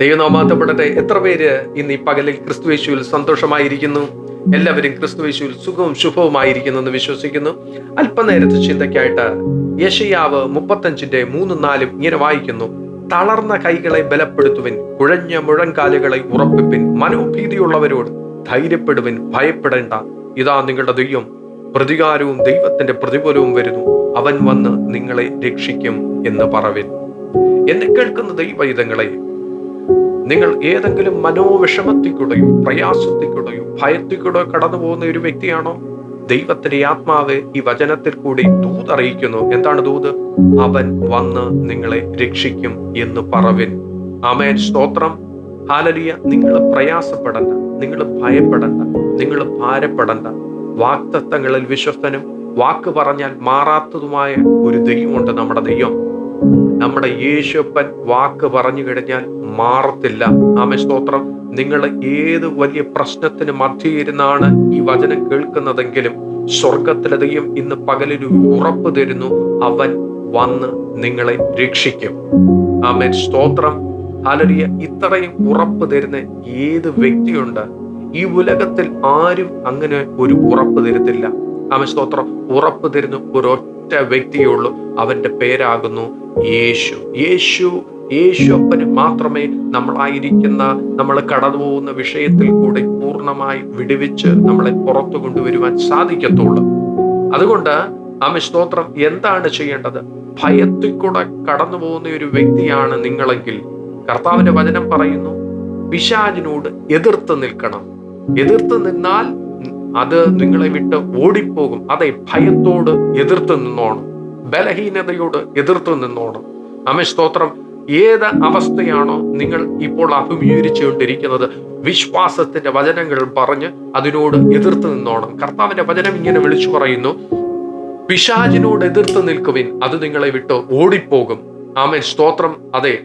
ദൈവനാമാത്തപ്പെടട്ടെ എത്ര പേര് ഇന്ന് ഈ പകലിൽ ക്രിസ്തുവേശുവിൽ സന്തോഷമായിരിക്കുന്നു? എല്ലാവരും ക്രിസ്തുവേശുവിൽ സുഖവും ശുഭവുമായിരിക്കുന്നു എന്ന് വിശ്വസിക്കുന്നു. അല്പനേരത്തെ ചിന്തയ്ക്കായിട്ട് യശയാവ് മുപ്പത്തഞ്ചിന്റെ മൂന്നും നാലും ഇങ്ങനെ വായിക്കുന്നു. തളർന്ന കൈകളെ ബലപ്പെടുത്തുവിൻ കുഴഞ്ഞ മുഴങ്കാലുകളെ ഉറപ്പിപ്പിൻ മനോഭീതിയുള്ളവരോട് ധൈര്യപ്പെടുവിൻ ഭയപ്പെടേണ്ട. ഇതാ നിങ്ങളുടെ ദൈവം. പ്രതികാരവും ദൈവത്തിന്റെ പ്രതിഫലവും വരുന്നു. അവൻ വന്ന് നിങ്ങളെ രക്ഷിക്കും എന്ന് പറവിൻ. എന്നെ കേൾക്കുന്ന ദൈവൈതങ്ങളെ നിങ്ങൾ ഏതെങ്കിലും മനോവിഷമത്തിക്കൂടെയോ പ്രയാസത്തിക്കൂടെയോ ഭയത്തിക്കൂടെയോ കടന്നു പോകുന്ന ഒരു വ്യക്തിയാണോ? ദൈവത്തിന്റെ ആത്മാവ് ഈ വചനത്തിൽ കൂടി ദൂത് അറിയിക്കുന്നു. എന്താണ് ദൂത്? അവൻ വന്ന് നിങ്ങളെ രക്ഷിക്കും എന്ന് പറവിൻ. അമേൻ സ്തോത്രം. ഹാലലിയ. നിങ്ങൾ പ്രയാസപ്പെടണ്ട. നിങ്ങൾ ഭയപ്പെടണ്ട. നിങ്ങൾ ഭാരപ്പെടണ്ട. വാക്തത്വങ്ങളിൽ വിശ്വസ്തനും വാക്ക് പറഞ്ഞാൽ മാറാത്തതുമായ ഒരു ദൈവമുണ്ട് നമ്മുടെ ദൈവം. നമ്മുടെ യേശുപ്പൻ വാക്ക് പറഞ്ഞു കഴിഞ്ഞാൽ മാറത്തില്ല. ആമേ സ്തോത്രം. നിങ്ങൾ ഏത് വലിയ പ്രശ്നത്തിന് മധ്യയിരുന്നാണ് ഈ വചനം കേൾക്കുന്നതെങ്കിലും സ്വർഗത്തിലധികം ഇന്ന് പകലൊരു ഉറപ്പ് തരുന്നു. അവൻ വന്ന് നിങ്ങളെ രക്ഷിക്കും. ആമേൻ. സ്തോത്രം. അലറിയ ഇത്രയും ഉറപ്പ് തരുന്ന ഏത് വ്യക്തിയുണ്ട്? ഈ ഉലകത്തിൽ ആരും അങ്ങനെ ഒരു ഉറപ്പ് തരുത്തില്ല. ആമേൻ. സ്തോത്രം. ഉറപ്പ് തരുന്ന ഒരൊറ്റ വ്യക്തിയേ ഉള്ളൂ. അവന്റെ പേരാകുന്നു യേശു. യേശു യേശു അപ്പന് മാത്രമേ നമ്മളായിരിക്കുന്ന നമ്മൾ കടന്നു പോകുന്ന വിഷയത്തിൽ കൂടെ പൂർണമായി വിടുവിച്ച് നമ്മളെ പുറത്തു കൊണ്ടുവരുവാൻ സാധിക്കത്തുള്ളൂ. അതുകൊണ്ട് ആമ സ്തോത്രം എന്താണ് ചെയ്യേണ്ടത്? ഭയത്തിൽ കൂടെ കടന്നു പോകുന്ന ഒരു വ്യക്തിയാണ് നിങ്ങളെങ്കിൽ കർത്താവിന്റെ വചനം പറയുന്നു പിശാജിനോട് എതിർത്ത് നിൽക്കണം. എതിർത്ത് നിന്നാൽ അത് നിങ്ങളെ വിട്ട് ഓടിപ്പോകും. അതെ ഭയത്തോട് എതിർത്ത് നിന്നോണം. ബലഹീനതയോട് എതിർത്ത് നിന്നോണം. അമേ സ്തോത്രം ഏത് അവസ്ഥയാണോ നിങ്ങൾ ഇപ്പോൾ അഭിമുഖീകരിച്ചുകൊണ്ടിരിക്കുന്നത്? വിശ്വാസത്തിന്റെ വചനങ്ങൾ പറഞ്ഞ് അതിനോട് എതിർത്ത് നിന്നോണം. കർത്താവിന്റെ വചനം ഇങ്ങനെ വിളിച്ചു പറയുന്നു പിശാചിനോട് എതിർത്ത് നിൽക്കുവിൻ അത് നിങ്ങളെ വിട്ട് ഓടിപ്പോകും. ആമൻ. സ്തോത്രം. അതെ.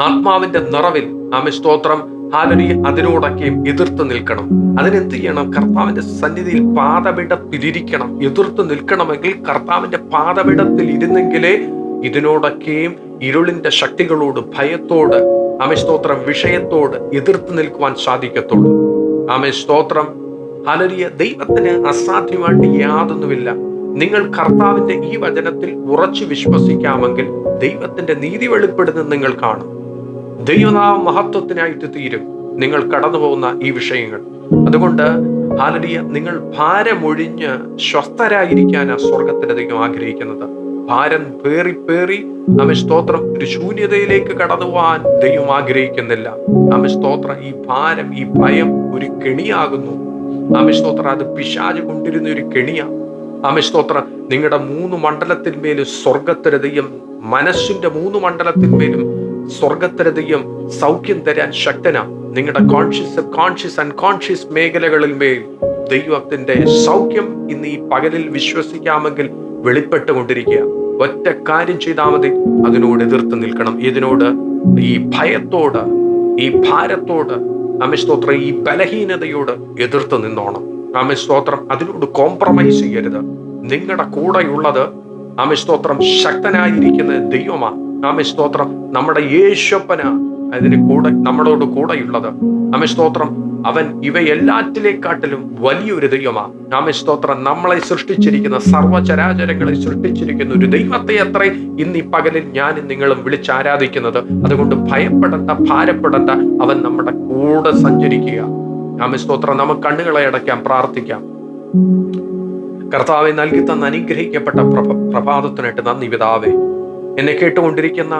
ആത്മാവിന്റെ നിറവിൽ ആമൻ സ്തോത്രം. ഹാലരി അതിനോടൊക്കെയും എതിർത്ത് നിൽക്കണം. അതിനെന്ത് ചെയ്യണം? കർത്താവിന്റെ സന്നിധിയിൽ പാതപിടത്തിലിരിക്കണം. എതിർത്ത് നിൽക്കണമെങ്കിൽ കർത്താവിന്റെ പാതപിടത്തിൽ ഇരുന്നെങ്കിലേ ഇതിനോടൊക്കെയും ഇരുളിന്റെ ശക്തികളോട് ഭയത്തോട് ആമേ സ്തോത്രം വിഷയത്തോട് എതിർത്ത് നിൽക്കുവാൻ സാധിക്കത്തുള്ളൂ. ആമേ സ്തോത്രം. ഹലരിയ ദൈവത്തിന് അസാധ്യമായിട്ട് യാതൊന്നുമില്ല. നിങ്ങൾ കർത്താവിന്റെ ഈ വചനത്തിൽ ഉറച്ചു വിശ്വസിക്കാമെങ്കിൽ ദൈവത്തിന്റെ നീതി വെളിപ്പെടുന്നത് നിങ്ങൾ കാണും. ദൈവനാമ മഹത്വത്തിനായിട്ട് തീരും നിങ്ങൾ കടന്നു പോകുന്ന ഈ വിഷയങ്ങൾ. അതുകൊണ്ട് ഹാലരിയ നിങ്ങൾ ഭാരമൊഴിഞ്ഞ് സ്വസ്ഥരായിരിക്കാനാണ് സ്വർഗത്തിന്റെ ദൈവം ആഗ്രഹിക്കുന്നത്. ഭാരം പേറി പേറി നമ്മെ സ്തോത്രം ഒരു ശൂന്യതയിലേക്ക് കടന്നു പോകാൻ ദൈവം ആഗ്രഹിക്കുന്നില്ല. നമ്മെ സ്തോത്രം ഈ ഭാരം ഈ ഭയം ഒരു കെണിയാകുന്നു. നമ്മെ സ്തോത്രം അത് പിശാജ് കൊണ്ടിരുന്ന ഒരു കെണിയാ. നമ്മെ സ്തോത്രം നിങ്ങളുടെ മൂന്ന് മണ്ഡലത്തിന്മേലും സ്വർഗത്തിരതയും മനസ്സിന്റെ മൂന്ന് മണ്ഡലത്തിന്മേലും സ്വർഗത്തിരതയും സൗഖ്യം തരാൻ ശക്തനാ. നിങ്ങളുടെ കോൺഷ്യസ് കോൺഷ്യസ് അൺകോൺഷ്യസ് കോൺഷ്യസ് മേഖലകളിൽ മേൽ ദൈവത്തിന്റെ സൗഖ്യം ഇന്ന് ഈ പകലിൽ വിശ്വസിക്കാമെങ്കിൽ വെളിപ്പെട്ടുകൊണ്ടിരിക്കുക. ഒറ്റ കാര്യം ചെയ്താൽ മതി. അതിനോട് എതിർത്ത് നിൽക്കണം. ഇതിനോട് ഈ ഭയത്തോട് ഈ ഭാരത്തോട് അമിസ്തോത്രം ഈ ബലഹീനതയോട് എതിർത്ത് നിന്നോണം. ആമസ്തോത്രം അതിനോട് കോംപ്രമൈസ് ചെയ്യരുത്. നിങ്ങളുടെ കൂടെയുള്ളത് ആമസ്തോത്രം ശക്തനായിരിക്കുന്ന ദൈവമാ. ആമസ്തോത്രം നമ്മുടെ യേശപ്പന അതിന് കൂടെ നമ്മളോട് കൂടെയുള്ളത്. ആമസ്തോത്രം അവൻ ഇവയെല്ലാറ്റിലേക്കാട്ടിലും വലിയൊരു ദൈവമാ. സ്തോത്രം. നമ്മളെ സൃഷ്ടിച്ചിരിക്കുന്ന സർവചരാചരങ്ങളെ സൃഷ്ടിച്ചിരിക്കുന്ന ഒരു ദൈവത്തെ അത്ര ഇന്ന് ഈ പകലിൽ ഞാനും നിങ്ങളും വിളിച്ച് ആരാധിക്കുന്നത് അതുകൊണ്ട് ഭയപ്പെടേണ്ട ഭാരപ്പെടേണ്ട. അവൻ നമ്മുടെ കൂടെ സഞ്ചരിക്കുക. നാമ സ്തോത്രം. നമുക്ക് കണ്ണുകളെ അടയ്ക്കാം പ്രാർത്ഥിക്കാം. കർത്താവെ നൽകി തന്ന അനുഗ്രഹിക്കപ്പെട്ട പ്രഭ പ്രഭാതത്തിനായിട്ട് നന്ദി പിതാവേ. എന്നെ കേട്ടുകൊണ്ടിരിക്കുന്ന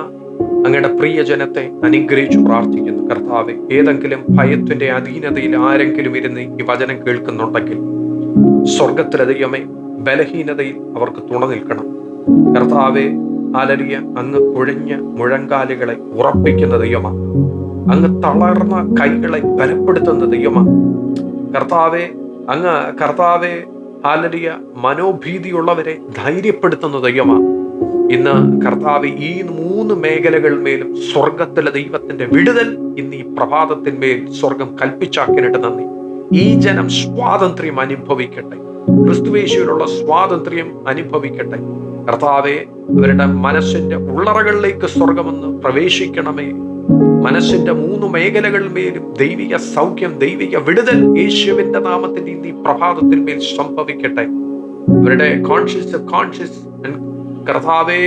അങ്ങയുടെ പ്രിയജനത്തെ അനുഗ്രഹിച്ചു പ്രാർത്ഥിക്കുന്നു. കർത്താവെ ഏതെങ്കിലും ഭയത്തിന്റെ അധീനതയിൽ ആരെങ്കിലും ഇരുന്ന് ഈ വചനം കേൾക്കുന്നുണ്ടെങ്കിൽ സ്വർഗത്തിലെ ദൈവമേ ബലഹീനതയിൽ അവർക്ക് തുണ നിൽക്കണം. കർത്താവെ അലരിയ അങ്ങ് കുഴഞ്ഞ മുഴങ്കാലുകളെ ഉറപ്പിക്കുന്ന ദൈവമാണ് അങ്ങ് തളർന്ന കൈകളെ ബലപ്പെടുത്തുന്ന ദൈവമാ. കർത്താവെ അങ്ങ് കർത്താവെ ആലരിയ മനോഭീതിയുള്ളവരെ ധൈര്യപ്പെടുത്തുന്ന ദൈവമാ. ഇന്ന് കർത്താവ് ഈ മൂന്ന് മേഖലകൾ മേലും സ്വർഗത്തിലെ ദൈവത്തിന്റെ വിടുതൽ ഇന്ന് ഈ പ്രഭാതത്തിന്മേൽ സ്വർഗം കൽപ്പിച്ചാക്കിനിട്ട് നന്ദി. ഈ ജനം സ്വാതന്ത്ര്യം അനുഭവിക്കട്ടെ. ക്രിസ്തുവേശുവിലുള്ള സ്വാതന്ത്ര്യം അനുഭവിക്കട്ടെ. കർത്താവെ അവരുടെ മനസ്സിന്റെ ഉള്ളറകളിലേക്ക് സ്വർഗമെന്ന് പ്രവേശിക്കണമേ. മനസ്സിന്റെ മൂന്ന് മേഖലകളിന്മേലും ദൈവിക സൗഖ്യം ദൈവിക വിടുതൽ യേശുവിന്റെ നാമത്തിന്റെ ഈ പ്രഭാതത്തിന്മേൽ സംഭവിക്കട്ടെ. അവരുടെ കോൺഷ്യസ് കോൺഷ്യസ് കർത്താവേ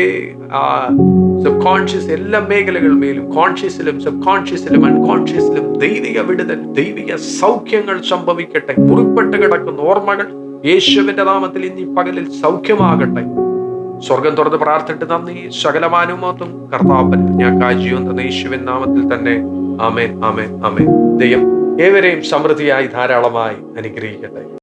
സബ് കോൺഷ്യസ് എല്ലാ മേഖലകളിലും കോൺഷ്യസിലും സബ് കോൺഷ്യസിലും അൺകോൺഷ്യസിലും ദൈവിക വിടുതൽ ദൈവിക സൗഖ്യങ്ങൾ സംഭവിക്കട്ടെ. മുറിപ്പെട്ട് കിടക്കുന്ന ഓർമ്മകൾ യേശുവിന്റെ നാമത്തിൽ ഇനി പകലിൽ സൗഖ്യമാകട്ടെ. സ്വർഗം തുറന്ന് പ്രാർത്ഥിട്ട് നന്ദി. സകലമാനുമോത്തും കർത്താപ്പൻ ഞാൻ കാജിയോ തന്ന യേശുവിൻ നാമത്തിൽ തന്നെ. ആമേൻ ആമേൻ ആമേൻ. ദൈവം ഏവരെയും സമൃദ്ധിയായി ധാരാളമായി അനുഗ്രഹിക്കട്ടെ.